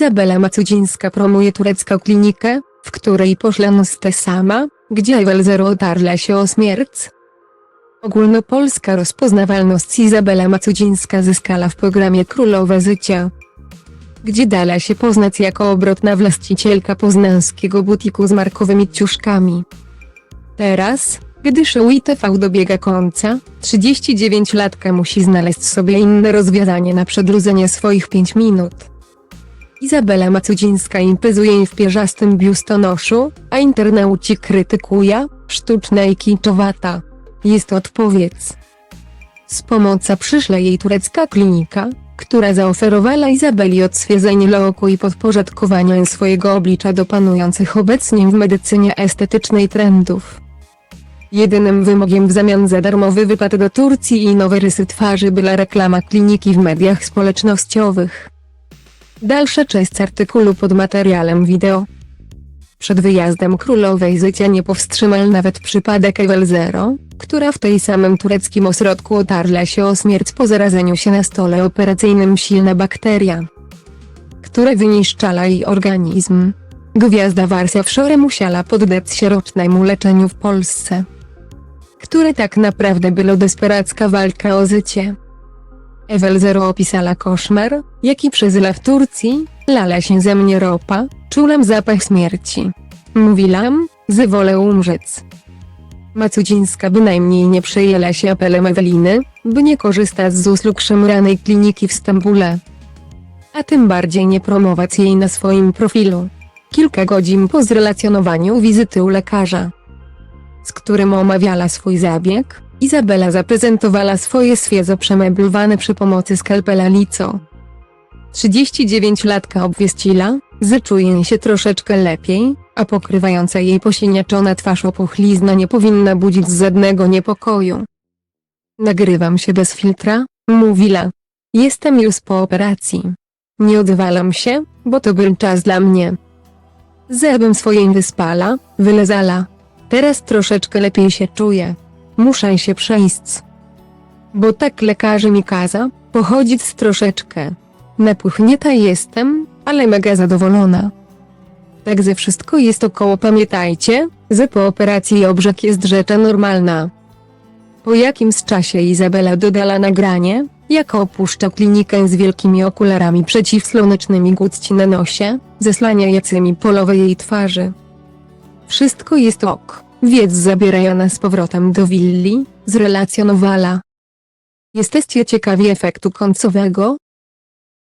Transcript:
Izabela Macudzińska promuje turecką klinikę, w której poszlano z te sama, gdzie Ewel Zero otarła się o śmierć. Ogólnopolska rozpoznawalność Izabela Macudzińska zyskała w programie Królowe Życia, gdzie dała się poznać jako obrotna właścicielka poznańskiego butiku z markowymi ciuszkami. Teraz, gdy show ITV dobiega końca, 39-latka musi znaleźć sobie inne rozwiązanie na przedłużenie swoich 5 minut. Izabela Macudzińska imprezuje w pierzastym biustonoszu, a internauci krytykuje, sztuczna i kiczowata. Jest odpowiedź. Z pomocą przyszła jej turecka klinika, która zaoferowała Izabeli odświeżenie loku i podporządkowanie swojego oblicza do panujących obecnie w medycynie estetycznej trendów. Jedynym wymogiem w zamian za darmowy wypad do Turcji i nowe rysy twarzy była reklama kliniki w mediach społecznościowych. Dalsza część artykułu pod materiałem wideo. Przed wyjazdem królowej życia nie powstrzymał nawet przypadek Ewel Zero, która w tej samym tureckim ośrodku otarła się o śmierć po zarazeniu się na stole operacyjnym silna bakteria, która wyniszczała jej organizm. Gwiazda Warsia Szore musiała poddać się rocznemu leczeniu w Polsce, które tak naprawdę było desperacka walka o życie. Ewel Zero opisała koszmar, jaki przeżyła w Turcji, lala się ze mnie ropa, czułem zapach śmierci. Mówiłam, że wolę umrzeć. Macudzińska bynajmniej nie przejęła się apelem Eweliny, by nie korzystać z usług szemranej kliniki w Stambule. A tym bardziej nie promować jej na swoim profilu. Kilka godzin po zrelacjonowaniu wizyty u lekarza, z którym omawiała swój zabieg, Izabela zaprezentowała swoje świeżo przemeblowane przy pomocy skalpela lico. 39-latka obwieściła, że czuje się troszeczkę lepiej, a pokrywająca jej posiniaczona twarz opuchlizna nie powinna budzić żadnego niepokoju. Nagrywam się bez filtra, mówiła. Jestem już po operacji. Nie odwalam się, bo to był czas dla mnie. Zebym swoim wyspala, wylezala. Teraz troszeczkę lepiej się czuję. Muszę się przejść. Bo tak lekarze mi kaza, pochodzić z troszeczkę. Napuchnięta jestem, ale mega zadowolona. Także wszystko jest około pamiętajcie, że po operacji obrzek jest rzecz normalna. Po jakimś czasie Izabela dodała nagranie, jak opuszcza klinikę z wielkimi okularami przeciwsłonecznymi gućci na nosie, zesłaniającymi polowe jej twarzy. Wszystko jest ok, więc zabierają nas z powrotem do willi, zrelacjonowała. Jesteście ciekawi efektu końcowego?